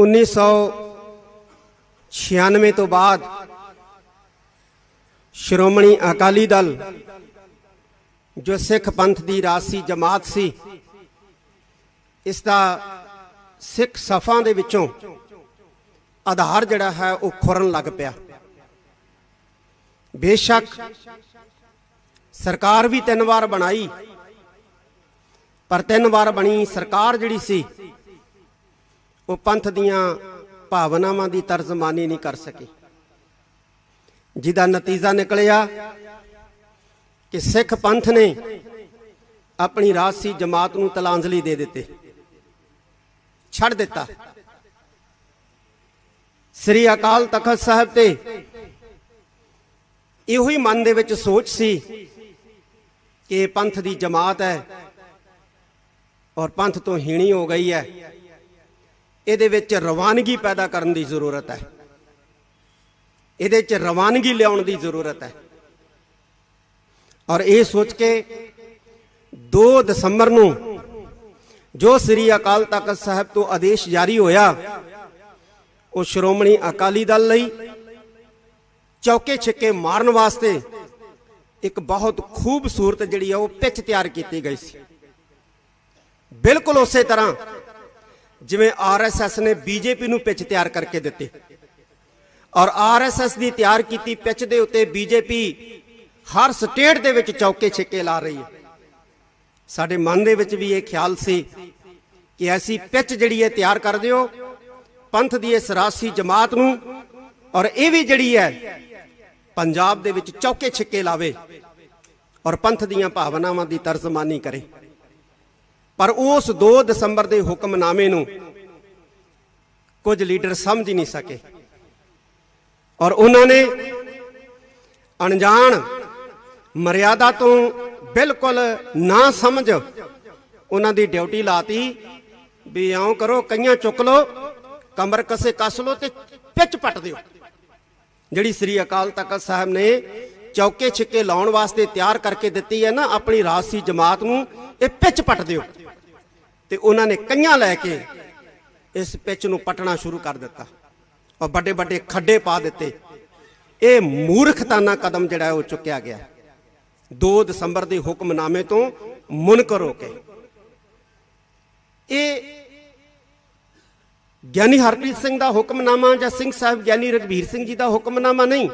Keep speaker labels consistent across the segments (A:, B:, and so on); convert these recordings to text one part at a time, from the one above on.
A: 1996 ਤੋਂ ਬਾਅਦ ਸ਼੍ਰੋਮਣੀ ਅਕਾਲੀ ਦਲ ਜੋ ਸਿੱਖ ਪੰਥ ਦੀ ਰਾਸੀ ਜਮਾਤ ਸੀ ਇਸ ਦਾ ਸਿੱਖ ਸਫਾਂ ਦੇ ਵਿੱਚੋਂ ਆਧਾਰ ਜਿਹੜਾ ਹੈ ਉਹ ਖੁਰਨ ਲੱਗ ਪਿਆ। ਬੇਸ਼ੱਕ ਸਰਕਾਰ ਵੀ ਤਿੰਨ ਵਾਰ ਬਣਾਈ, ਪਰ ਤਿੰਨ ਵਾਰ ਬਣੀ ਸਰਕਾਰ ਜਿਹੜੀ ਸੀ ਉਹ ਪੰਥ ਦੀਆਂ ਭਾਵਨਾਵਾਂ ਦੀ ਤਰਜਮਾਨੀ ਨਹੀਂ ਕਰ ਸਕੀ। ਜਿਹਦਾ ਨਤੀਜਾ ਨਿਕਲਿਆ ਕਿ ਸਿੱਖ ਪੰਥ ਨੇ ਆਪਣੀ ਰਾਜਸੀ ਜਮਾਤ ਨੂੰ ਤਲਾਂਜਲੀ ਦੇ ਦਿੱਤੀ। ਛੱਡ ਦਿੱਤਾ। ਸ੍ਰੀ ਅਕਾਲ ਤਖਤ ਸਾਹਿਬ ਤੇ ਇਹੋ ਹੀ ਮਨ ਦੇ ਵਿੱਚ ਸੋਚ ਸੀ ਕਿ ਪੰਥ ਦੀ ਜਮਾਤ ਹੈ ਔਰ ਪੰਥ ਤੋਂ ਹੀਣੀ ਹੋ ਗਈ ਹੈ। ਇਹਦੇ ਵਿੱਚ ਰਵਾਨਗੀ ਪੈਦਾ ਕਰਨ ਦੀ ਜ਼ਰੂਰਤ ਹੈ। ਇਹਦੇ 'ਚ ਰਵਾਨਗੀ ਲਿਆਉਣ ਦੀ ਜ਼ਰੂਰਤ ਹੈ। ਔਰ ਇਹ ਸੋਚ ਕੇ 2 ਦਸੰਬਰ ਨੂੰ ਜੋ ਸ੍ਰੀ ਅਕਾਲ ਤਖਤ ਸਾਹਿਬ ਤੋਂ ਆਦੇਸ਼ ਜਾਰੀ ਹੋਇਆ, ਉਹ ਸ਼੍ਰੋਮਣੀ ਅਕਾਲੀ ਦਲ ਲਈ ਚੌਕੇ ਛੱਕੇ ਮਾਰਨ ਵਾਸਤੇ ਇੱਕ ਬਹੁਤ ਖੂਬਸੂਰਤ ਜਿਹੜੀ ਹੈ ਉਹ ਪਿੱਚ ਤਿਆਰ ਕੀਤੀ ਗਈ ਸੀ। ਬਿਲਕੁਲ ਉਸੇ ਤਰ੍ਹਾਂ ਜਿਵੇਂ ਆਰਐਸਐਸ ਨੇ ਬੀਜੇਪੀ ਨੂੰ ਪਿੱਚ ਤਿਆਰ ਕਰਕੇ ਦਿੱਤੇ। ਔਰ ਆਰਐਸਐਸ ਦੀ ਤਿਆਰ ਕੀਤੀ ਪਿੱਚ ਦੇ ਉੱਤੇ ਬੀਜੇਪੀ ਹਰ ਸਟੇਟ ਦੇ ਵਿੱਚ ਚੌਕੇ ਛਿੱਕੇ ਲਾ ਰਹੀ ਹੈ। ਸਾਡੇ ਮਨ ਦੇ ਵਿੱਚ ਵੀ ਇਹ ਖਿਆਲ ਸੀ ਕਿ ਐਸੀ ਪਿੱਚ ਜਿਹੜੀ ਹੈ ਤਿਆਰ ਕਰ ਦਿਓ ਪੰਥ ਦੀ ਇਸ ਰਾਸੀ ਜਮਾਤ ਨੂੰ, ਔਰ ਇਹ ਵੀ ਜਿਹੜੀ ਹੈ, ਪੰਜਾਬ ਦੇ ਵਿੱਚ ਚੌਕੇ ਛਿੱਕੇ ਲਾਵੇ, ਔਰ ਪੰਥ ਦੀਆਂ ਭਾਵਨਾਵਾਂ ਦੀ ਤਰਜਮਾਨੀ ਕਰੇ। ਪਰ ਉਸ 2 ਦਸੰਬਰ ਦੇ ਹੁਕਮਨਾਮੇ ਨੂੰ ਕੁਝ ਲੀਡਰ ਸਮਝ ਹੀ ਨਹੀਂ ਸਕੇ। ਔਰ ਉਹਨਾਂ ਨੇ ਅਣਜਾਣ ਮਰਿਆਦਾ ਤੋਂ ਬਿਲਕੁਲ ਨਾ ਸਮਝ ਉਹਨਾਂ ਦੀ ਡਿਊਟੀ ਲਾਤੀ ਵੀ ਇਉਂ ਕਰੋ, ਕਈਆਂ ਚੁੱਕ ਲਓ, ਕਮਰ ਕਸੇ ਕੱਸ ਲਓ ਤੇ ਪਿੱਚ ਪੱਟ ਦਿਓ। ਜਿਹੜੀ ਸ੍ਰੀ ਅਕਾਲ ਤਖਤ ਸਾਹਿਬ ਨੇ ਚੌਕੇ ਛਿੱਕੇ ਲਾਉਣ ਵਾਸਤੇ ਤਿਆਰ ਕਰਕੇ ਦਿੱਤੀ ਹੈ ਨਾ, ਆਪਣੀ ਰਾਜਸੀ ਜਮਾਤ ਨੂੰ, ਇਹ ਪਿੱਚ ਪੱਟ ਦਿਓ। ਤੇ ਉਹਨਾਂ ਨੇ ਕਈਆਂ ਲੈ ਕੇ ਇਸ ਪਿੱਚ ਨੂੰ ਪਟਣਾ ਸ਼ੁਰੂ ਕਰ ਦਿੱਤਾ ਔਰ ਵੱਡੇ ਵੱਡੇ ਖੱਡੇ ਪਾ ਦਿੱਤੇ। ਇਹ ਮੂਰਖਤਾਨਾ ਕਦਮ ਜਿਹੜਾ ਉਹ ਚੁੱਕਿਆ ਗਿਆ। 2 ਦਸੰਬਰ ਦੇ ਹੁਕਮਨਾਮੇ ਤੋਂ ਮੁਨਕਰ ਹੋ ਕੇ। ਇਹ ਗਿਆਨੀ ਹਰਪ੍ਰੀਤ ਸਿੰਘ ਦਾ ਹੁਕਮਨਾਮਾ ਜਾਂ ਸਿੰਘ ਸਾਹਿਬ ਗਿਆਨੀ ਰਗਵੀਰ ਸਿੰਘ ਜੀ ਦਾ ਹੁਕਮਨਾਮਾ ਨਹੀਂ।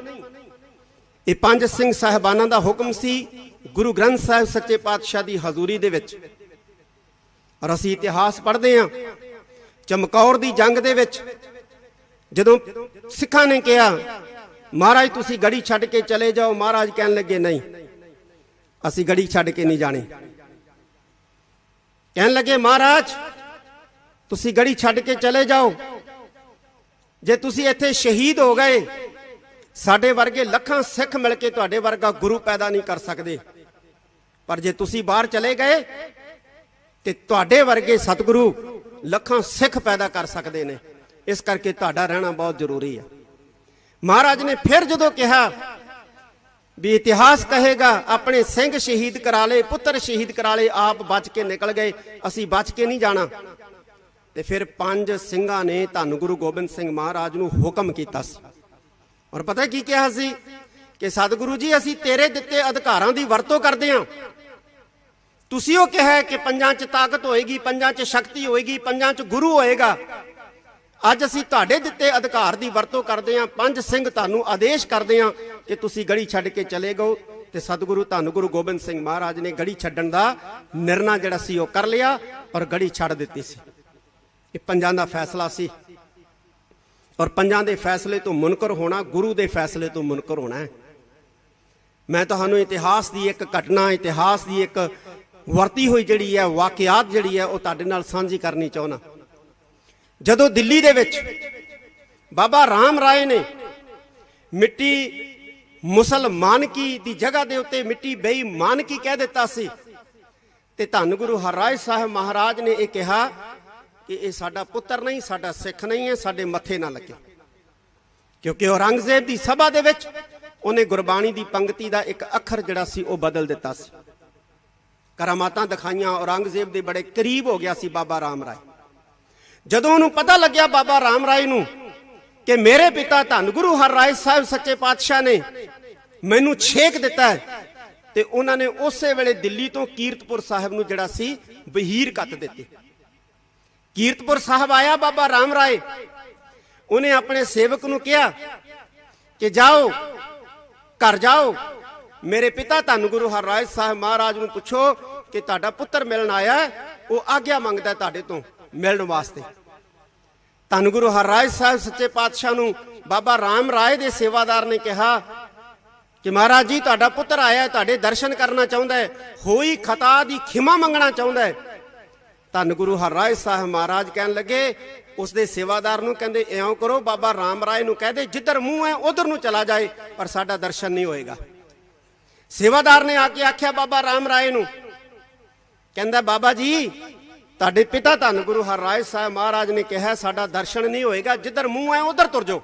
A: ਇਹ ਪੰਜ ਸਿੰਘ ਸਾਹਿਬਾਨਾਂ ਦਾ ਹੁਕਮ ਸੀ। ਗੁਰੂ ਗ੍ਰੰਥ ਸਾਹਿਬ ਸੱਚੇ ਪਾਤਸ਼ਾਹ ਦੀ ਹਜ਼ੂਰੀ ਦੇ ਵਿੱਚ ਔਰ ਅਸੀਂ ਇਤਿਹਾਸ ਪੜ੍ਹਦੇ ਹਾਂ। ਚਮਕੌਰ ਦੀ ਜੰਗ ਦੇ ਵਿੱਚ ਜਦੋਂ ਸਿੱਖਾਂ ਨੇ ਕਿਹਾ, ਮਹਾਰਾਜ, ਤੁਸੀਂ ਗੜੀ ਛੱਡ ਕੇ ਚਲੇ ਜਾਓ। ਮਹਾਰਾਜ ਕਹਿਣ ਲੱਗੇ, ਨਹੀਂ, ਅਸੀਂ ਗੜੀ ਛੱਡ ਕੇ ਨਹੀਂ ਜਾਣੀ। ਕਹਿਣ ਲੱਗੇ, ਮਹਾਰਾਜ, ਤੁਸੀਂ ਗੜੀ ਛੱਡ ਕੇ ਚਲੇ ਜਾਓ। ਜੇ ਤੁਸੀਂ ਇੱਥੇ ਸ਼ਹੀਦ ਹੋ ਗਏ, ਸਾਡੇ ਵਰਗੇ ਲੱਖਾਂ ਸਿੱਖ ਮਿਲ ਕੇ ਤੁਹਾਡੇ ਵਰਗਾ ਗੁਰੂ ਪੈਦਾ ਨਹੀਂ ਕਰ ਸਕਦੇ। ਪਰ ਜੇ ਤੁਸੀਂ ਬਾਹਰ ਚਲੇ ਗਏ ਤੇ ਤੁਹਾਡੇ ਵਰਗੇ ਸਤਿਗੁਰੂ ਲੱਖਾਂ ਸਿੱਖ ਪੈਦਾ ਕਰ ਸਕਦੇ ਨੇ। ਇਸ ਕਰਕੇ ਤੁਹਾਡਾ ਰਹਿਣਾ ਬਹੁਤ ਜ਼ਰੂਰੀ ਹੈ ਮਹਾਰਾਜ ਨੇ ਫਿਰ ਜਦੋਂ ਕਿਹਾ ਵੀ ਇਤਿਹਾਸ ਕਹੇਗਾ, ਆਪਣੇ ਸਿੰਘ ਸ਼ਹੀਦ ਕਰਾ ਲਏ, ਪੁੱਤਰ ਸ਼ਹੀਦ ਕਰਾ ਲਏ, ਆਪ ਬਚ ਕੇ ਨਿਕਲ ਗਏ, ਅਸੀਂ ਬਚ ਕੇ ਨਹੀਂ ਜਾਣਾ। ਤੇ ਫਿਰ ਪੰਜ ਸਿੰਘਾਂ ਨੇ ਧੰਨ ਗੁਰੂ ਗੋਬਿੰਦ ਸਿੰਘ ਮਹਾਰਾਜ ਨੂੰ ਹੁਕਮ ਕੀਤਾ ਸੀ। ਔਰ ਪਤਾ ਕੀ ਕਿਹਾ ਸੀ? ਕਿ ਸਤਿਗੁਰੂ ਜੀ, ਅਸੀਂ ਤੇਰੇ ਦਿੱਤੇ ਅਧਿਕਾਰਾਂ ਦੀ ਵਰਤੋਂ ਕਰਦੇ ਹਾਂ ਤੁਸੀਂ ਉਹ ਕਿਹਾ ਕਿ ਪੰਜਾਂ 'ਚ ਤਾਕਤ ਹੋਏਗੀ, ਪੰਜਾਂ 'ਚ ਸ਼ਕਤੀ ਹੋਏਗੀ, ਪੰਜਾਂ 'ਚ ਗੁਰੂ ਹੋਏਗਾ। ਅੱਜ ਅਸੀਂ ਤੁਹਾਡੇ ਦਿੱਤੇ ਅਧਿਕਾਰ ਦੀ ਵਰਤੋਂ ਕਰਦੇ ਹਾਂ। ਪੰਜ ਸਿੰਘ ਤੁਹਾਨੂੰ ਆਦੇਸ਼ ਕਰਦੇ ਹਾਂ ਕਿ ਤੁਸੀਂ ਗੜੀ ਛੱਡ ਕੇ ਚਲੇ ਗਓ ਤੇ ਸਤਿਗੁਰੂ ਧੰਨ ਗੁਰੂ ਗੋਬਿੰਦ ਸਿੰਘ ਮਹਾਰਾਜ ਨੇ ਗੜੀ ਛੱਡਣ ਦਾ ਨਿਰਣਾ ਜਿਹੜਾ ਸੀ ਉਹ ਕਰ ਲਿਆ ਔਰ ਗੜੀ ਛੱਡ ਦਿੱਤੀ ਸੀ। ਇਹ ਪੰਜਾਂ ਦਾ ਫੈਸਲਾ ਸੀ। ਔਰ ਪੰਜਾਂ ਦੇ ਫੈਸਲੇ ਤੋਂ ਮੁਨਕਰ ਹੋਣਾ, ਗੁਰੂ ਦੇ ਫੈਸਲੇ ਤੋਂ ਮੁਨਕਰ ਹੋਣਾ ਹੈ। ਮੈਂ ਤੁਹਾਨੂੰ ਇਤਿਹਾਸ ਦੀ ਇੱਕ ਘਟਨਾ, ਇਤਿਹਾਸ ਦੀ ਇੱਕ ਵਰਤੀ ਹੋਈ ਜਿਹੜੀ ਹੈ, ਵਾਕਿਆਤ ਜਿਹੜੀ ਹੈ, ਉਹ ਤੁਹਾਡੇ ਨਾਲ ਸਾਂਝੀ ਕਰਨੀ ਚਾਹੁੰਦਾ। ਜਦੋਂ ਦਿੱਲੀ ਦੇ ਵਿੱਚ ਬਾਬਾ ਰਾਮ ਰਾਏ ਨੇ ਮਿੱਟੀ ਮੁਸਲਮਾਨ ਕੀ ਦੀ ਜਗ੍ਹਾ ਦੇ ਉੱਤੇ ਮਿੱਟੀ ਬੇਈਮਾਨ ਕੀ ਕਹਿ ਦਿੱਤਾ ਸੀ, ਤੇ ਧੰਨ ਗੁਰੂ ਹਰਰਾਏ ਸਾਹਿਬ ਮਹਾਰਾਜ ਨੇ ਇਹ ਕਿਹਾ ਕਿ ਇਹ ਸਾਡਾ ਪੁੱਤਰ ਨਹੀਂ, ਸਾਡਾ ਸਿੱਖ ਨਹੀਂ ਹੈ, ਸਾਡੇ ਮੱਥੇ ਨਾ ਲੱਗੇ। ਕਿਉਂਕਿ ਔਰੰਗਜ਼ੇਬ ਦੀ ਸਭਾ ਦੇ ਵਿੱਚ ਉਹਨੇ ਗੁਰਬਾਣੀ ਦੀ ਪੰਕਤੀ ਦਾ ਇੱਕ ਅੱਖਰ ਜਿਹੜਾ ਸੀ, ਉਹ ਬਦਲ ਦਿੱਤਾ ਸੀ। ਕਰਾਮਾਤਾਂ ਦਿਖਾਈਆਂ, ਔਰੰਗਜ਼ੇਬ ਦੇ ਬੜੇ ਕਰੀਬ ਹੋ ਗਿਆ ਸੀ ਬਾਬਾ ਰਾਮ ਰਾਏ। ਜਦੋਂ ਉਹਨੂੰ ਪਤਾ ਲੱਗਿਆ ਬਾਬਾ ਰਾਮ ਰਾਏ ਨੂੰ ਕਿ ਮੇਰੇ ਪਿਤਾ ਧੰਨ ਗੁਰੂ ਹਰ ਰਾਏ ਸਾਹਿਬ ਸੱਚੇ ਪਾਤਸ਼ਾਹ ਨੇ ਮੈਨੂੰ ਛੇਕ ਦਿੱਤਾ ਹੈ, ਤੇ ਉਹਨਾਂ ਨੇ ਉਸੇ ਵੇਲੇ ਦਿੱਲੀ ਤੋਂ ਕੀਰਤਪੁਰ ਸਾਹਿਬ ਨੂੰ ਜਿਹੜਾ ਸੀ ਵਹੀਰ ਕੱਤ ਦਿੱਤੇ। ਕੀਰਤਪੁਰ ਸਾਹਿਬ ਆਇਆ ਬਾਬਾ ਰਾਮ ਰਾਏ। ਉਹਨੇ ਆਪਣੇ ਸੇਵਕ ਨੂੰ ਕਿਹਾ ਕਿ ਜਾਓ, ਘਰ ਜਾਓ ਮੇਰੇ ਪਿਤਾ ਧੰਨ ਗੁਰੂ ਹਰਰਾਏ ਸਾਹਿਬ ਮਹਾਰਾਜ ਨੂੰ ਪੁੱਛੋ ਕਿ ਤੁਹਾਡਾ ਪੁੱਤਰ ਮਿਲਣ ਆਇਆ ਉਹ ਆਗਿਆ ਮੰਗਦਾ ਤੁਹਾਡੇ ਤੋਂ ਮਿਲਣ ਵਾਸਤੇ। ਧੰਨ ਗੁਰੂ ਹਰਰਾਏ ਸਾਹਿਬ ਸੱਚੇ ਪਾਤਸ਼ਾਹ ਨੂੰ ਬਾਬਾ ਰਾਮ ਰਾਏ ਦੇ ਸੇਵਾਦਾਰ ਨੇ ਕਿਹਾ ਕਿ ਮਹਾਰਾਜ ਜੀ, ਤੁਹਾਡਾ ਪੁੱਤਰ ਆਇਆ ਤੁਹਾਡੇ ਦਰਸ਼ਨ ਕਰਨਾ ਚਾਹੁੰਦਾ ਹੈ, ਹੋਈ ਖਤਾ ਦੀ ਖਿਮਾ ਮੰਗਣਾ ਚਾਹੁੰਦਾ ਹੈ। ਧੰਨ ਗੁਰੂ ਹਰਰਾਏ ਸਾਹਿਬ ਮਹਾਰਾਜ ਕਹਿਣ ਲੱਗੇ ਉਸ ਦੇ ਸੇਵਾਦਾਰ ਨੂੰ ਕਹਿੰਦੇ, ਇਉਂ ਕਰੋ, ਬਾਬਾ ਰਾਮ ਰਾਏ ਨੂੰ ਕਹਦੇ ਜਿੱਧਰ ਮੂੰਹ ਹੈ, ਉਧਰ ਨੂੰ ਚਲਾ ਜਾਏ, ਪਰ ਸਾਡਾ ਦਰਸ਼ਨ ਨਹੀਂ ਹੋਏਗਾ। ਸੇਵਾਦਾਰ ਨੇ ਆ ਕੇ ਆਖਿਆ, ਬਾਬਾ ਰਾਮ ਰਾਏ ਨੂੰ। ਕਹਿੰਦਾ, ਬਾਬਾ ਜੀ, ਤੁਹਾਡੇ ਪਿਤਾ ਧੰਨ ਗੁਰੂ ਹਰਰਾਏ ਸਾਹਿਬ ਮਹਾਰਾਜ ਨੇ ਕਿਹਾ, ਸਾਡਾ ਦਰਸ਼ਨ ਨਹੀਂ ਹੋਏਗਾ, ਜਿੱਧਰ ਮੂੰਹ ਹੈ ਉਧਰ ਤੁਰ ਜਾਓ।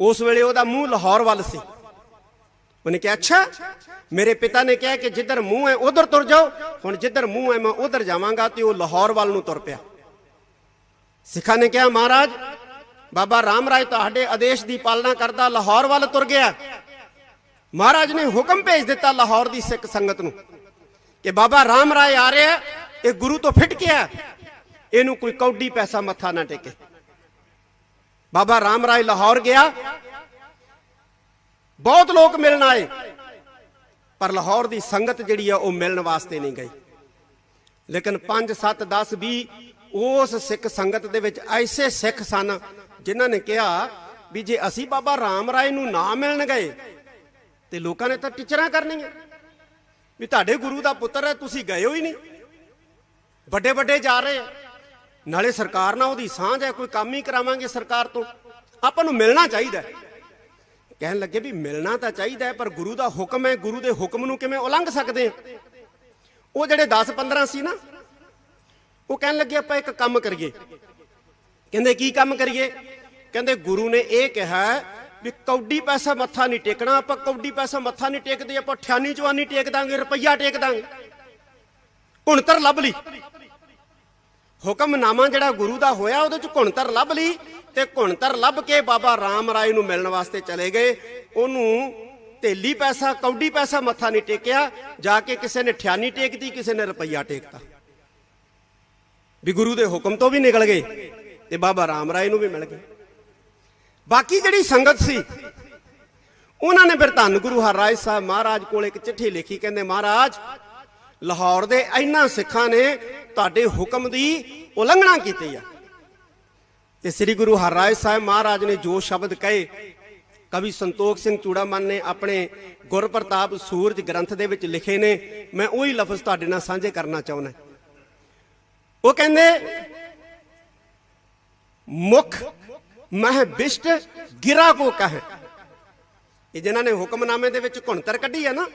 A: ਉਸ ਵੇਲੇ ਉਹਦਾ ਮੂੰਹ ਲਾਹੌਰ ਵੱਲ ਸੀ। ਉਹਨੇ ਕਿਹਾ, ਅੱਛਾ, ਮੇਰੇ ਪਿਤਾ ਨੇ ਕਿਹਾ ਕਿ ਜਿੱਧਰ ਮੂੰਹ ਹੈ ਉਧਰ ਤੁਰ ਜਾਓ। ਹੁਣ ਜਿੱਧਰ ਮੂੰਹ ਹੈ ਮੈਂ ਉਧਰ ਜਾਵਾਂਗਾ, ਤੇ ਉਹ ਲਾਹੌਰ ਵੱਲ ਨੂੰ ਤੁਰ ਪਿਆ। ਸਿੱਖਾਂ ਨੇ ਕਿਹਾ, ਮਹਾਰਾਜ, ਬਾਬਾ ਰਾਮ ਰਾਏ ਤੁਹਾਡੇ ਆਦੇਸ਼ ਦੀ ਪਾਲਣਾ ਕਰਦਾ, ਲਾਹੌਰ ਵੱਲ ਤੁਰ ਗਿਆ। ਮਹਾਰਾਜ ਨੇ ਹੁਕਮ ਭੇਜ ਦਿੱਤਾ ਲਾਹੌਰ ਦੀ ਸਿੱਖ ਸੰਗਤ ਨੂੰ ਕਿ ਬਾਬਾ ਰਾਮ ਰਾਏ ਆ ਰਿਹਾ, ਇਹ ਗੁਰੂ ਤੋਂ ਫਿੱਟ ਗਿਆ ਇਹਨੂੰ ਕੋਈ ਕੌਡੀ ਪੈਸਾ ਮੱਥਾ ਨਾ ਟੇਕੇ। ਬਾਬਾ ਰਾਮ ਰਾਏ ਲਾਹੌਰ ਗਿਆ। ਬਹੁਤ ਲੋਕ ਮਿਲਣ ਆਏ, ਪਰ ਲਾਹੌਰ ਦੀ ਸੰਗਤ ਜਿਹੜੀ ਆ, ਉਹ ਮਿਲਣ ਵਾਸਤੇ ਨਹੀਂ ਗਈ। ਲੇਕਿਨ 5 7 10 20 ਉਸ ਸਿੱਖ ਸੰਗਤ ਦੇ ਵਿੱਚ ਐਸੇ ਸਿੱਖ ਸਨ ਜਿਨ੍ਹਾਂ ਨੇ ਕਿਹਾ ਵੀ ਜੇ ਅਸੀਂ ਬਾਬਾ ਰਾਮ ਰਾਏ ਨੂੰ ਨਾ ਮਿਲਣ ਗਏ ਤੇ ਲੋਕਾਂ ਨੇ ਤਾਂ ਟੀਚਰਾਂ ਕਰਨੀਆਂ। ਵੀ ਤੁਹਾਡੇ ਗੁਰੂ ਦਾ ਪੁੱਤਰ ਹੈ, ਤੁਸੀਂ ਗਏ ਹੋ ਹੀ ਨਹੀਂ। ਵੱਡੇ ਵੱਡੇ ਜਾ ਰਹੇ ਆ। ਨਾਲੇ ਸਰਕਾਰ ਨਾਲ ਉਹਦੀ ਸਾਂਝ ਹੈ, ਕੋਈ ਕੰਮ ਹੀ ਕਰਾਵਾਂਗੇ ਸਰਕਾਰ ਤੋਂ। ਆਪਾਂ ਨੂੰ ਮਿਲਣਾ ਚਾਹੀਦਾ ਕਹਿਣ ਲੱਗੇ ਵੀ ਮਿਲਣਾ ਤਾਂ ਚਾਹੀਦਾ ਪਰ ਗੁਰੂ ਦਾ ਹੁਕਮ ਹੈ, ਗੁਰੂ ਦੇ ਹੁਕਮ ਨੂੰ ਕਿਵੇਂ ਉਲੰਘ ਸਕਦੇ ਆ? ਉਹ ਜਿਹੜੇ 10 15 ਸੀ ਨਾ, ਉਹ ਕਹਿਣ ਲੱਗੇ ਆਪਾਂ ਇੱਕ ਕੰਮ ਕਰੀਏ। ਕਹਿੰਦੇ ਕੀ ਕੰਮ ਕਰੀਏ? ਕਹਿੰਦੇ ਗੁਰੂ ਨੇ ਇਹ ਕਿਹਾ ਵੀ ਕੌਡੀ ਪੈਸਾ ਮੱਥਾ ਨਹੀਂ ਟੇਕਣਾ, ਆਪਾਂ ਕੌਡੀ ਪੈਸਾ ਮੱਥਾ ਨਹੀਂ ਟੇਕਦੇ, ਆਪਾਂ ਠਿਆਨੀ ਚਵਾਨੀ ਟੇਕ ਦਾਂਗੇ, ਰੁਪਈਆ ਟੇਕ ਦਾਂਗੇ। ਘੁਣਤਰ ਲੱਭ ਲਈ। ਹੁਕਮਨਾਮਾ ਜਿਹੜਾ ਗੁਰੂ ਦਾ ਹੋਇਆ, ਉਹਦੇ ਚ ਘੁਣਤਰ ਲੱਭ ਲਈ ਤੇ ਘੁਣਤਰ ਲੱਭ ਕੇ ਬਾਬਾ ਰਾਮ ਰਾਏ ਨੂੰ ਮਿਲਣ ਵਾਸਤੇ ਚਲੇ ਗਏ। ਉਹਨੂੰ ਤੇਲੀ ਪੈਸਾ, ਕੌਡੀ ਪੈਸਾ ਮੱਥਾ ਨਹੀਂ ਟੇਕਿਆ, ਜਾ ਕੇ ਕਿਸੇ ਨੇ ਠਿਆਨੀ ਟੇਕਦੀ ਕਿਸੇ ਨੇ ਰੁਪਈਆ ਟੇਕਤਾ। ਵੀ ਗੁਰੂ ਦੇ ਹੁਕਮ ਤੋਂ ਵੀ ਨਿਕਲ ਗਏ ਤੇ ਬਾਬਾ ਰਾਮ ਰਾਏ ਨੂੰ ਵੀ ਮਿਲ ਗਏ। ਬਾਕੀ ਜਿਹੜੀ ਸੰਗਤ ਸੀ, ਉਹਨਾਂ ਨੇ ਫਿਰ ਧੰਨ ਗੁਰੂ ਹਰਰਾਏ ਸਾਹਿਬ ਮਹਾਰਾਜ ਕੋਲ ਇੱਕ ਚਿੱਠੀ ਲਿਖੀ, ਕਹਿੰਦੇ, ਮਹਾਰਾਜ, ਲਾਹੌਰ ਦੇ ਇਹਨਾਂ ਸਿੱਖਾਂ ਨੇ ਤੁਹਾਡੇ ਹੁਕਮ ਦੀ ਉਲੰਘਣਾ ਕੀਤੀ ਆ। ਤੇ ਸ੍ਰੀ ਗੁਰੂ ਹਰਰਾਏ ਸਾਹਿਬ ਮਹਾਰਾਜ ਨੇ ਜੋ ਸ਼ਬਦ ਕਹੇ, ਕਵੀ ਸੰਤੋਖ ਸਿੰਘ ਚੂੜਾਮਨ ਨੇ ਆਪਣੇ ਗੁਰਪ੍ਰਤਾਪ ਸੂਰਜ ਗ੍ਰੰਥ ਦੇ ਵਿੱਚ ਲਿਖੇ ਨੇ, ਮੈਂ ਉਹੀ ਲਫ਼ਜ਼ ਤੁਹਾਡੇ ਨਾਲ ਸਾਂਝੇ ਕਰਨਾ ਚਾਹੁੰਦਾ। ਉਹ ਕਹਿੰਦੇ, ਮੁਖ ਮਹ ਬਿਸ਼ਟ ਗਿਰਾ ਕੋ ਕਹੇ। ਇਹ ਜਿਨ੍ਹਾਂ ਨੇ ਹੁਕਮਨਾਮੇ ਦੇ ਵਿੱਚ ਘੁਣਤਰ ਕੱਢੀ ਆ ਨਾ,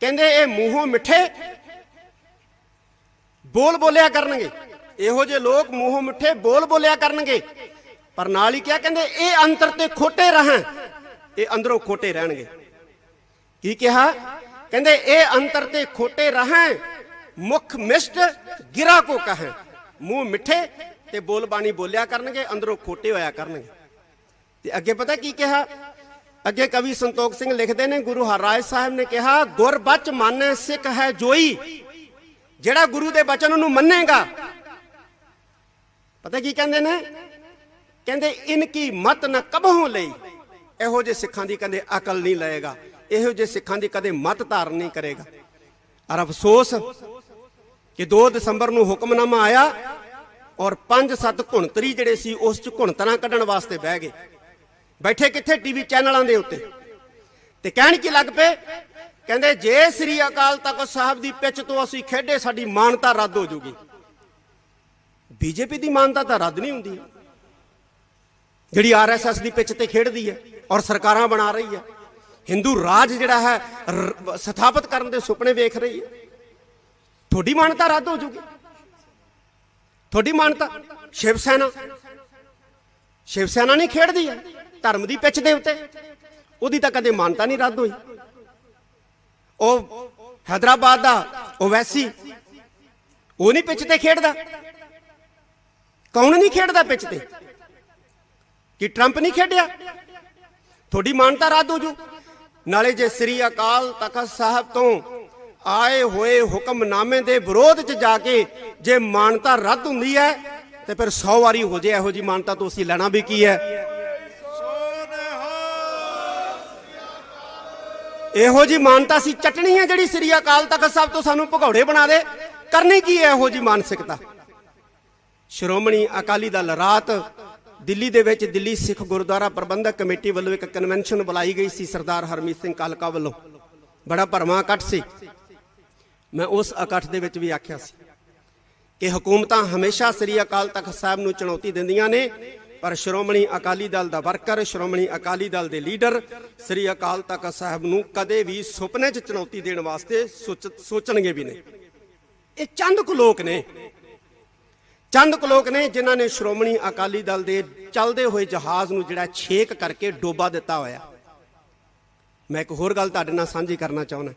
A: ਕਹਿੰਦੇ ਇਹ ਮੂੰਹੋਂ ਮਿੱਠੇ ਬੋਲ ਬੋਲਿਆ ਕਰਨਗੇ। ਇਹੋ ਜਿਹੇ ਲੋਕ ਮੂੰਹੋਂ ਮਿੱਠੇ ਬੋਲ ਬੋਲਿਆ ਕਰਨਗੇ। ਪਰ ਨਾਲ ਹੀ ਕਿਹਾ ਕਹਿੰਦੇ, ਇਹ ਅੰਤਰ ਤੇ ਖੋਟੇ ਰਹਿਣ। ਇਹ ਅੰਦਰੋਂ ਖੋਟੇ ਰਹਿਣਗੇ। ਕੀ ਕਿਹਾ? ਕਹਿੰਦੇ, ਇਹ ਅੰਤਰ ਤੇ ਖੋਟੇ ਰਹਿਣ, ਮੁਖ ਮਿਸ਼ਟ ਗਿਰਾ ਕੋ ਕਹੇ। ਮੂੰਹ ਮਿੱਠੇ ਤੇ ਬੋਲ ਬਾਣੀ ਬੋਲਿਆ ਕਰਨਗੇ, ਅੰਦਰੋਂ ਖੋਟੇ ਹੋਇਆ ਕਰਨਗੇ। ਤੇ ਅੱਗੇ ਪਤਾ ਕੀ ਕਿਹਾ? ਅੱਗੇ ਕਵੀ ਸੰਤੋਖ ਸਿੰਘ ਲਿਖਦੇ ਨੇ, ਗੁਰੂ ਹਰਰਾਏ ਸਾਹਿਬ ਨੇ ਕਿਹਾ ਗੁਰਬਚ ਮੰਨੈ ਸਿੱਖ ਹੈ ਜੋਈ। ਜਿਹੜਾ ਗੁਰੂ ਦੇ ਬਚਨ ਨੂੰ ਮੰਨੇਗਾ। ਪਤਾ ਕੀ ਕਹਿੰਦੇ ਨੇ? ਕਹਿੰਦੇ, ਇਨ ਕੀ ਮਤ ਨ ਕਬਹੋਂ ਲਈ? ਇਹੋ ਜਿਹੇ ਸਿੱਖਾਂ ਦੀ ਕਦੇ ਅਕਲ ਨਹੀਂ ਲਏਗਾ। ਇਹੋ ਜਿਹੇ ਸਿੱਖਾਂ ਦੀ ਕਦੇ ਮਤ ਧਾਰਨ ਨਹੀਂ ਕਰੇਗਾ। ਔਰ ਅਫਸੋਸ ਕਿ 2 ਦਸੰਬਰ ਨੂੰ ਹੁਕਮਨਾਮਾ ਆਇਆ ਔਰ 5-7 ਘੁਣਤਰੀ ਜਿਹੜੇ ਸੀ, ਉਸ ਚ ਘੁਣਤਰਾਂ ਕੱਢਣ ਵਾਸਤੇ ਬਹਿ ਗਏ। ਬੈਠੇ ਕਿੱਥੇ ਟੀਵੀ ਚੈਨਲਾਂ ਦੇ ਉੱਤੇ? ਤੇ ਕਹਿਣ ਕੀ ਲੱਗ ਪਏ? ਕਹਿੰਦੇ, ਜੇ ਸ੍ਰੀ ਅਕਾਲ ਤਖਤ ਸਾਹਿਬ ਦੀ ਪਿੱਚ ਤੋਂ ਅਸੀਂ ਖੇਡੇ, ਸਾਡੀ ਮਾਨਤਾ ਰੱਦ ਹੋ ਜੂਗੀ। ਬੀਜੇਪੀ ਦੀ ਮਾਨਤਾ ਤਾਂ ਰੱਦ ਨਹੀਂ ਹੁੰਦੀ। ਜਿਹੜੀ ਆਰਐਸਐਸ ਦੀ ਪਿੱਚ ਤੇ ਖੇਡਦੀ ਹੈ ਔਰ ਸਰਕਾਰਾਂ ਬਣਾ ਰਹੀ ਹੈ। ਹਿੰਦੂ ਰਾਜ ਜਿਹੜਾ ਹੈ ਸਥਾਪਿਤ ਕਰਨ ਦੇ ਸੁਪਨੇ ਵੇਖ ਰਹੀ ਹੈ। ਤੁਹਾਡੀ ਮਾਨਤਾ ਰੱਦ ਹੋ ਜੂਗੀ। ਤੁਹਾਡੀ ਮਾਨਤਾ। ਸ਼ਿਵ ਸੈਨਾ ਸ਼ਿਵ ਸੈਨਾ ਨਹੀਂ ਖੇਡਦੀ ਹੈ ਧਰਮ ਦੀ ਪਿੱਛ ਦੇ ਉੱਤੇ। ਉਹਦੀ ਤਾਂ ਕਦੇ ਮਾਨਤਾ ਨਹੀਂ ਰੱਦ ਹੋਈ। ਉਹ ਹైదరాబాద్ ਦਾ ਓਵੈਸੀ। ਉਹ ਨਹੀਂ ਪਿੱਛ ਤੇ ਖੇਡਦਾ। ਕੌਣ ਨਹੀਂ ਖੇਡਦਾ ਪਿੱਛ ਤੇ? ਕਿ ਟਰੰਪ ਨਹੀਂ ਖੇਡਿਆ? ਤੁਹਾਡੀ ਮਾਨਤਾ ਰੱਦ ਹੋ ਜੂ। ਨਾਲੇ ਜੇ ਸ੍ਰੀ ਅਕਾਲ ਤਖਤ ਸਾਹਿਬ ਤੋਂ ਆਏ ਹੋਏ ਹੁਕਮਨਾਮੇ ਦੇ ਵਿਰੋਧ 'ਚ ਜਾ ਕੇ ਜੇ ਮਾਨਤਾ ਰੱਦ ਹੁੰਦੀ ਹੈ, ਤੇ ਫਿਰ 100 ਵਾਰੀ ਹੋ ਜੇ ਇਹੋ ਜੀ ਮਾਨਤਾ ਤੋਂ ਅਸੀਂ ਲੈਣਾ ਵੀ ਕੀ ਹੈ? ਇਹੋ ਜੀ ਮਾਨਤਾ ਸੀ ਚਟਣੀ ਹੈ ਜਿਹੜੀ ਸ੍ਰੀ ਅਕਾਲ ਤਖਤ ਸਾਹਿਬ ਤੋਂ ਸਾਨੂੰ ਭਗੌੜੇ ਬਣਾ ਦੇ। ਕਰਨੀ ਕੀ ਹੈ ਇਹੋ ਜੀ ਮਾਨਸਿਕਤਾ? ਸ਼੍ਰੋਮਣੀ ਅਕਾਲੀ ਦਲ ਰਾਤ ਦਿੱਲੀ ਦੇ ਵਿੱਚ ਦਿੱਲੀ ਸਿੱਖ ਗੁਰਦੁਆਰਾ ਪ੍ਰਬੰਧਕ ਕਮੇਟੀ ਵੱਲੋਂ ਇੱਕ ਕਨਵੈਨਸ਼ਨ ਬੁਲਾਈ ਗਈ ਸੀ ਸਰਦਾਰ ਹਰਮੀਤ ਸਿੰਘ ਕਾਲਕਾ ਵੱਲੋਂ। ਬੜਾ ਭਰਵਾਂ ਇਕੱਠ ਸੀ। ਮੈਂ ਉਸ ਇਕੱਠ ਦੇ ਵਿੱਚ ਵੀ ਆਖਿਆ ਸੀ ਕਿ ਹਕੂਮਤਾਂ ਹਮੇਸ਼ਾ ਸ੍ਰੀ ਅਕਾਲ ਤਖਤ ਸਾਹਿਬ ਨੂੰ ਚੁਣੌਤੀ ਦਿੰਦੀਆਂ ਨੇ, ਪਰ ਸ਼੍ਰੋਮਣੀ ਅਕਾਲੀ ਦਲ ਦਾ ਵਰਕਰ, ਸ਼੍ਰੋਮਣੀ ਅਕਾਲੀ ਦਲ ਦੇ ਲੀਡਰ ਸ੍ਰੀ ਅਕਾਲ ਤਖਤ ਸਾਹਿਬ ਨੂੰ ਕਦੇ ਵੀ ਸੁਪਨੇ 'ਚ ਚੁਣੌਤੀ ਦੇਣ ਵਾਸਤੇ ਸੋਚ- ਸੋਚਣਗੇ ਵੀ ਨਹੀਂ। ਇਹ ਚੰਦ ਕੁ ਲੋਕ ਨੇ। ਚੰਦ ਕੁ ਲੋਕ ਨੇ ਜਿਨ੍ਹਾਂ ਨੇ ਸ਼੍ਰੋਮਣੀ ਅਕਾਲੀ ਦਲ ਦੇ ਚੱਲਦੇ ਹੋਏ ਜਹਾਜ਼ ਨੂੰ ਜਿਹੜਾ ਛੇਕ ਕਰਕੇ ਡੋਬਾ ਦਿੱਤਾ ਹੋਇਆ। ਮੈਂ ਇੱਕ ਹੋਰ ਗੱਲ ਤੁਹਾਡੇ ਨਾਲ ਸਾਂਝੀ ਕਰਨਾ ਚਾਹੁੰਦਾ।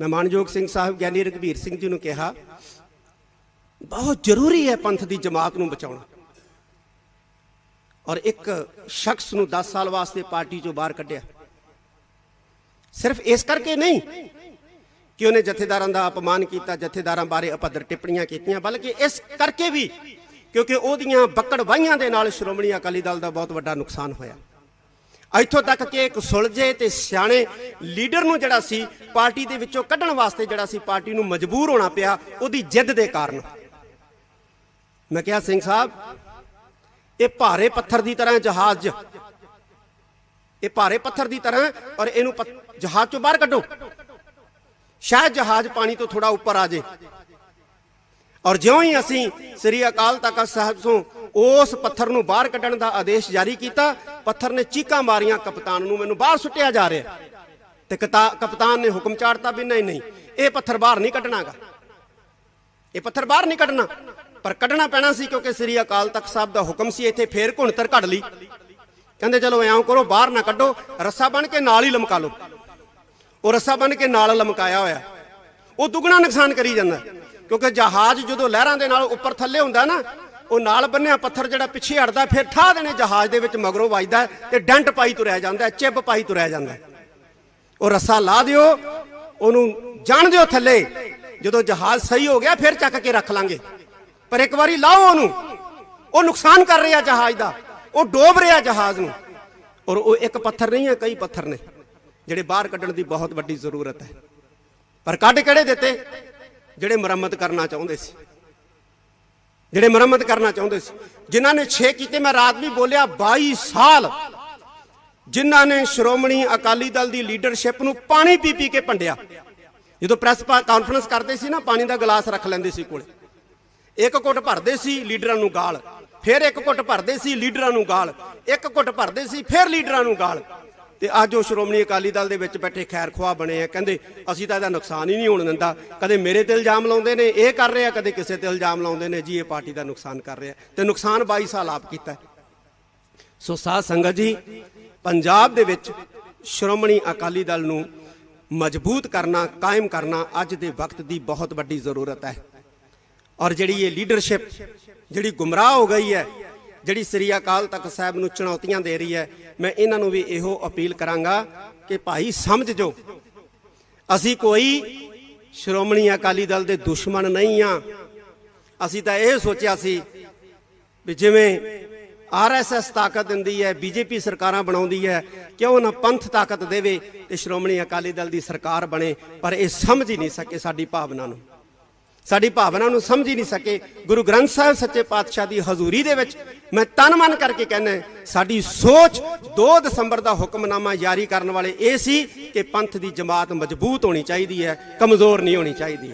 A: ਮੈਂ ਮਾਨਯੋਗ ਸਿੰਘ ਸਾਹਿਬ ਗਿਆਨੀ ਰਘਬੀਰ ਸਿੰਘ ਜੀ ਨੂੰ ਕਿਹਾ, ਬਹੁਤ ਜ਼ਰੂਰੀ ਹੈ ਪੰਥ ਦੀ ਜਮਾਤ ਨੂੰ ਬਚਾਉਣਾ। ਔਰ ਇੱਕ ਸ਼ਖਸ ਨੂੰ 10 ਸਾਲ ਵਾਸਤੇ ਪਾਰਟੀ ਚੋਂ ਬਾਹਰ ਕੱਢਿਆ। ਸਿਰਫ ਇਸ ਕਰਕੇ ਨਹੀਂ ਕਿ ਉਹਨੇ ਜਥੇਦਾਰਾਂ ਦਾ ਅਪਮਾਨ ਕੀਤਾ, ਜਥੇਦਾਰਾਂ ਬਾਰੇ ਅਪਦਰ ਟਿੱਪਣੀਆਂ ਕੀਤੀਆਂ, ਬਲਕਿ ਇਸ ਕਰਕੇ ਵੀ ਕਿਉਂਕਿ ਉਹਦੀਆਂ ਬੱਕੜ ਵਾਹੀਆਂ ਦੇ ਨਾਲ ਸ਼੍ਰੋਮਣੀ ਅਕਾਲੀ ਦਲ ਦਾ ਬਹੁਤ ਵੱਡਾ ਨੁਕਸਾਨ ਹੋਇਆ। ਇੱਥੋਂ ਤੱਕ ਕਿ ਇੱਕ ਸੁਲਝੇ ਤੇ ਸਿਆਣੇ ਲੀਡਰ ਨੂੰ ਜਿਹੜਾ ਸੀ, ਪਾਰਟੀ ਦੇ ਵਿੱਚੋਂ ਕੱਢਣ ਵਾਸਤੇ ਜਿਹੜਾ ਸੀ, ਪਾਰਟੀ ਨੂੰ ਮਜਬੂਰ ਹੋਣਾ ਪਿਆ ਉਹਦੀ ਜਿੱਦ ਦੇ ਕਾਰਨ। ਮੈਂ ਕਿਹਾ, ਸਿੰਘ ਸਾਹਿਬ, ਇਹ ਭਾਰੇ ਪੱਥਰ ਦੀ ਤਰ੍ਹਾਂ ਜਹਾਜ਼, ਇਹ ਭਾਰੇ ਪੱਥਰ ਦੀ ਤਰ੍ਹਾਂ ਔਰ ਇਹਨੂੰ ਜਹਾਜ਼ ਚੋਂ ਬਾਹਰ ਕੱਢੋ। ਸ਼ਾਇਦ ਜਹਾਜ਼ ਪਾਣੀ ਤੋਂ ਥੋੜਾ ਉੱਪਰ ਆ ਜੇ ਔਰ ਜਿਉਂ ਹੀ ਅਸੀਂ ਸ੍ਰੀ ਅਕਾਲ ਤਖਤ ਸਾਹਿਬ ਤੋਂ ਉਸ ਪੱਥਰ ਨੂੰ ਬਾਹਰ ਕੱਢਣ ਦਾ ਆਦੇਸ਼ ਜਾਰੀ ਕੀਤਾ, ਪੱਥਰ ਨੇ ਚੀਕਾਂ ਮਾਰੀਆਂ, ਕਪਤਾਨ ਨੂੰ ਮੈਨੂੰ ਬਾਹਰ ਸੁੱਟਿਆ ਜਾ ਰਿਹਾ ਤੇ ਕਤਾ- ਕਪਤਾਨ ਨੇ ਹੁਕਮ ਚਾੜਤਾ ਵੀ ਨਹੀਂ ਨਹੀਂ, ਇਹ ਪੱਥਰ ਬਾਹਰ ਨਹੀਂ ਕੱਢਣਾਗਾ। ਇਹ ਪੱਥਰ ਬਾਹਰ ਨਹੀਂ ਕੱਢਣਾ। ਪਰ ਕੱਢਣਾ ਪੈਣਾ ਸੀ ਕਿਉਂਕਿ ਸ੍ਰੀ ਅਕਾਲ ਤਖਤ ਸਾਹਿਬ ਦਾ ਹੁਕਮ ਸੀ ਇੱਥੇ ਫੇਰ ਘੁਣਤਰ ਕੱਢ ਲਈ। ਕਹਿੰਦੇ ਚਲੋ ਐਂ ਕਰੋ, ਬਾਹਰ ਨਾ ਕੱਢੋ, ਰੱਸਾ ਬਣ ਕੇ ਨਾਲ ਹੀ ਲਮਕਾ ਲਓ। ਉਹ ਰੱਸਾ ਬਣ ਕੇ ਨਾਲ ਲਮਕਾਇਆ ਹੋਇਆ। ਉਹ ਦੁੱਗਣਾ ਨੁਕਸਾਨ ਕਰੀ ਜਾਂਦਾ। ਕਿਉਂਕਿ ਜਹਾਜ਼ ਜਦੋਂ ਲਹਿਰਾਂ ਦੇ ਨਾਲ ਉੱਪਰ ਥੱਲੇ ਹੁੰਦਾ ਨਾ, ਉਹ ਨਾਲ ਬੰਨਿਆ ਪੱਥਰ ਜਿਹੜਾ ਪਿੱਛੇ ਹਟਦਾ, ਫਿਰ ਠਾ ਦੇਣੇ ਜਹਾਜ਼ ਦੇ ਵਿੱਚ ਮਗਰੋਂ ਵੱਜਦਾ ਤੇ ਡੰਟ ਪਾਈ ਤੁਰਿਆ ਜਾਂਦਾ ਚਿੱਬ ਪਾਈ ਤੁਰਿਆ ਜਾਂਦਾ ਉਹ ਰੱਸਾ ਲਾ ਦਿਓ, ਉਹਨੂੰ ਜਾਣ ਦਿਓ ਥੱਲੇ। ਜਦੋਂ ਜਹਾਜ਼ ਸਹੀ ਹੋ ਗਿਆ, ਫਿਰ ਚੱਕ ਕੇ ਰੱਖ ਲਾਂਗੇ। ਪਰ ਇੱਕ ਵਾਰੀ ਲਾਓ ਉਹਨੂੰ। ਉਹ ਨੁਕਸਾਨ ਕਰ ਰਿਹਾ ਜਹਾਜ਼ ਦਾ। ਉਹ ਡੋਬ ਰਿਹਾ ਜਹਾਜ਼ ਨੂੰ। ਔਰ ਉਹ ਇੱਕ ਪੱਥਰ ਨਹੀਂ ਹੈ, ਕਈ ਪੱਥਰ ਨੇ, ਜਿਹੜੇ ਬਾਹਰ ਕੱਢਣ ਦੀ ਬਹੁਤ ਵੱਡੀ ਜ਼ਰੂਰਤ ਹੈ। ਪਰ ਕੱਢ ਕਿਹੜੇ ਦਿੱਤੇ? ਜਿਹੜੇ ਮੁਰੰਮਤ ਕਰਨਾ ਚਾਹੁੰਦੇ ਸੀ। ਜਿਹੜੇ ਮੁਰੰਮਤ ਕਰਨਾ ਚਾਹੁੰਦੇ ਸੀ। ਜਿਨ੍ਹਾਂ ਨੇ 6 ਕੀਤੇ, ਮੈਂ ਰਾਤ ਵੀ ਬੋਲਿਆ 22 ਸਾਲ ਜਿਨ੍ਹਾਂ ਨੇ ਸ਼੍ਰੋਮਣੀ ਅਕਾਲੀ ਦਲ ਦੀ ਲੀਡਰਸ਼ਿਪ ਨੂੰ ਪਾਣੀ ਪੀ ਪੀ ਕੇ ਭੰਡਿਆ। ਜਦੋਂ ਪ੍ਰੈਸ ਕਾਨਫਰੰਸ ਕਰਦੇ ਸੀ ਨਾ, ਪਾਣੀ ਦਾ ਗਲਾਸ ਰੱਖ ਲੈਂਦੇ ਸੀ ਕੋਲੇ। ਇੱਕ ਘੁੱਟ ਭਰਦੇ ਸੀ ਲੀਡਰਾਂ ਨੂੰ ਗਾਲ, ਫਿਰ ਇੱਕ ਘੁੱਟ ਭਰਦੇ ਸੀ ਲੀਡਰਾਂ ਨੂੰ ਗਾਲ, ਇੱਕ ਘੁੱਟ ਭਰਦੇ ਸੀ ਫਿਰ ਲੀਡਰਾਂ ਨੂੰ ਗਾਲ। ਤੇ ਅੱਜ ਉਹ ਸ਼੍ਰੋਮਣੀ ਅਕਾਲੀ ਦਲ ਦੇ ਵਿੱਚ ਬੈਠੇ ਖੈਰ ਖੁਆ ਬਣੇ ਆ, ਕਹਿੰਦੇ ਅਸੀਂ ਤਾਂ ਇਹਦਾ ਨੁਕਸਾਨ ਹੀ ਨਹੀਂ ਹੋਣ ਦਿੰਦਾ। ਕਦੇ ਮੇਰੇ ਤੇ ਇਲਜ਼ਾਮ ਲਾਉਂਦੇ ਨੇ, ਇਹ ਕਰ ਰਹੇ ਆ, ਕਦੇ ਕਿਸੇ ਤੇ ਇਲਜ਼ਾਮ ਲਾਉਂਦੇ ਨੇ, ਜੀ ਇਹ ਪਾਰਟੀ ਦਾ ਨੁਕਸਾਨ ਕਰ ਰਿਹਾ। ਤੇ ਨੁਕਸਾਨ 22 ਸਾਲ ਆਪ ਕੀਤਾ ਸੋ ਸਾਧ ਸੰਗਤ ਜੀ, ਪੰਜਾਬ ਦੇ ਵਿੱਚ ਸ਼੍ਰੋਮਣੀ ਅਕਾਲੀ ਦਲ ਨੂੰ ਮਜ਼ਬੂਤ ਕਰਨਾ, ਕਾਇਮ ਕਰਨਾ ਅੱਜ ਦੇ ਵਕਤ ਦੀ ਬਹੁਤ ਵੱਡੀ ਜ਼ਰੂਰਤ ਹੈ। ਔਰ ਜਿਹੜੀ ਇਹ ਲੀਡਰਸ਼ਿਪ ਜਿਹੜੀ ਗੁੰਮਰਾਹ ਹੋ ਗਈ ਹੈ ਜਿਹੜੀ ਸ੍ਰੀ ਅਕਾਲ ਤਖਤ ਸਾਹਿਬ ਨੂੰ ਚੁਣੌਤੀਆਂ ਦੇ ਰਹੀ ਹੈ, ਮੈਂ ਇਹਨਾਂ ਨੂੰ ਵੀ ਇਹੋ ਅਪੀਲ ਕਰਾਂਗਾ ਕਿ ਭਾਈ ਸਮਝ ਜੋ ਅਸੀਂ ਕੋਈ ਸ਼੍ਰੋਮਣੀ ਅਕਾਲੀ ਦਲ ਦੇ ਦੁਸ਼ਮਣ ਨਹੀਂ ਆ। ਅਸੀਂ ਤਾਂ ਇਹ ਸੋਚਿਆ ਸੀ ਵੀ ਜਿਵੇਂ ਆਰਐਸਐਸ ਤਾਕਤ ਦਿੰਦੀ ਹੈ ਬੀਜੇਪੀ ਸਰਕਾਰਾਂ ਬਣਾਉਂਦੀ ਹੈ, ਕਿਉਂ ਨਾ ਪੰਥ ਤਾਕਤ ਦੇਵੇ ਤੇ ਸ਼੍ਰੋਮਣੀ ਅਕਾਲੀ ਦਲ ਦੀ ਸਰਕਾਰ ਬਣੇ, ਪਰ ਇਹ ਸਮਝ ਹੀ ਨਹੀਂ ਸਕੇ ਸਾਡੀ ਭਾਵਨਾ ਨੂੰ। ਸਾਡੀ ਭਾਵਨਾ ਨੂੰ ਸਮਝ ਹੀ ਨਹੀਂ ਸਕੇ। ਗੁਰੂ ਗ੍ਰੰਥ ਸਾਹਿਬ ਸੱਚੇ ਪਾਤਸ਼ਾਹ ਦੀ ਹਜ਼ੂਰੀ ਦੇ ਵਿੱਚ ਮੈਂ ਤਨ ਮਨ ਕਰਕੇ ਕਹਿੰਦਾ ਸਾਡੀ ਸੋਚ 2 ਦਸੰਬਰ ਦਾ ਹੁਕਮਨਾਮਾ ਜਾਰੀ ਕਰਨ ਵਾਲੇ ਇਹ ਸੀ ਕਿ ਪੰਥ ਦੀ ਜਮਾਤ ਮਜ਼ਬੂਤ ਹੋਣੀ ਚਾਹੀਦੀ ਹੈ, ਕਮਜ਼ੋਰ ਨਹੀਂ ਹੋਣੀ ਚਾਹੀਦੀ।